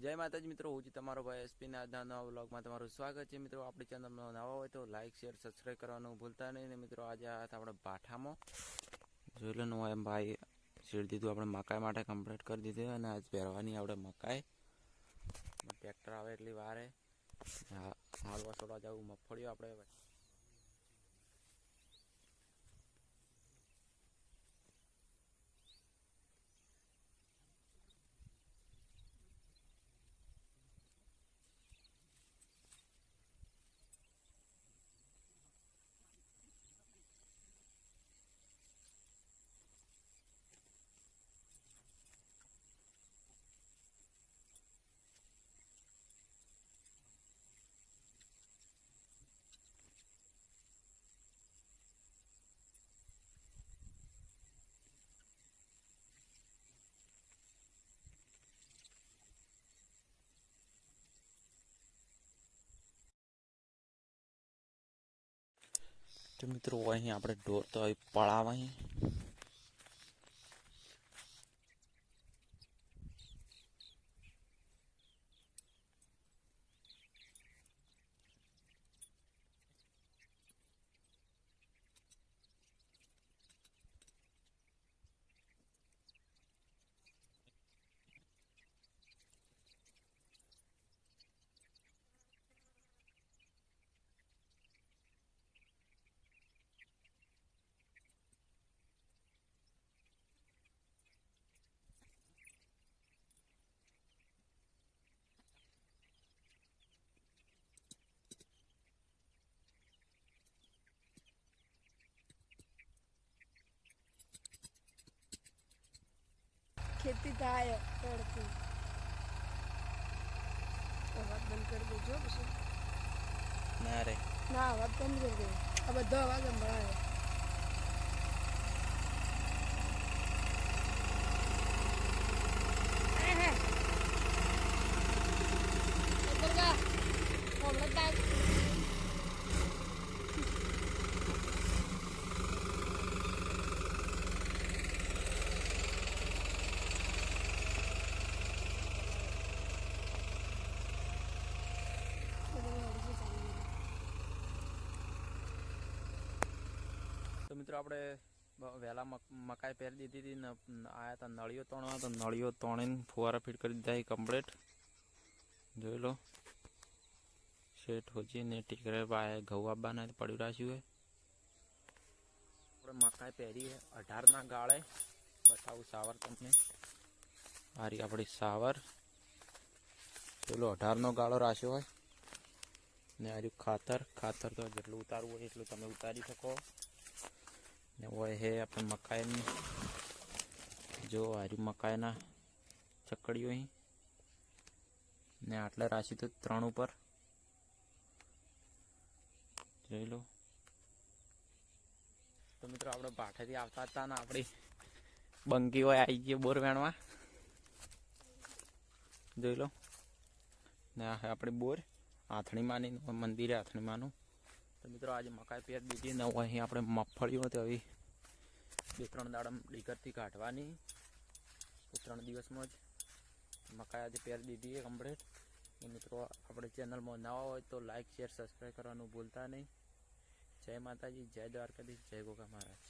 જય માતાજી મિત્રો, હું છું તમારો ભાઈ એસપી ના આજના નવા બ્લોગમાં તમારું સ્વાગત છે. મિત્રો, આપણી ચેનલમાં નવા હોય તો લાઈક શેર સબસ્ક્રાઈબ કરવાનું ભૂલતા નહીં. ને મિત્રો, આજે આ આપણે ભાઠામાં. જોઈ લો હું એમ ભાઈ શેર દીધું, આપણે મકાઈ માટે કમ્પ્લીટ કરી દીધું અને આજ પહેરવાની આપણે મકાઈ. ટ્રેક્ટર આવે એટલી વારે. હાલ વસોડા જવું, મગફળીઓ આપણે તો મિત્રો અહીં આપણે ઢોર તો અહીં પડાવ અહીં. ખેતી થાય તડકી. અવાજ બંધ કરી દેજો પછી. ના રે. ના અવાજ બંધ કરી દે આ બધો અવાજ સંભળાય. મિત્રો, આપણે વહેલા મક- મકાઈ પહેરી દીધી હતી આયા હતા નળીઓ તણવા તો નળીઓ તણીને ફુવારા ફીટ કરી દીધા કમ્પ્લીટ જોઈ લો. શેઠ હોજીને ટીકરે બાય ઘઉં આવવાના પડ્યું રાખ્યું હોય આપણે મકાઈ પહેરી અઢારના ગાળે. બતાવું સાવર તમને. આરી આપણી સાવર. પેલો અઢારનો ગાળો રાખ્યો હોય. ને આર્યું ખાતર. ખાતર તો જેટલું ઉતારવું હોય એટલું તમે ઉતારી શકો. ને હોય હે આપણે મકાઈની. જો હારી મકાઈના ચકડીઓ ને આટલે રાશી તો ત્રણ ઉપર. જોઈ લો. તો મિત્રો આપણે ભાઠેથી આવતા હતા ને આપણી બંકી હોય આવી ગઈ બોર વેણવા જોઈ લો. ને આપણી બોર. આથણીમાંની મંદિરે આથણીમાંનું. તો મિત્રો આજે મકાઈ પેર દીધી ન હોય અહીં આપણે મગફળીઓ તો હવે બે ત્રણ દાડા ડીગરથી કાઢવાની. ત્રણ દિવસમાં જ મકાઈ આજે પેર દીધી છે કમ્પ્લીટ તો મિત્રો આપણે ચેનલમાં નવા હોય તો લાઇક શેર સબસ્ક્રાઈબ કરવાનું ભૂલતા નહીં. જય માતાજી, જય દ્વારકાધીશ, જય ગોગા મહારાજ.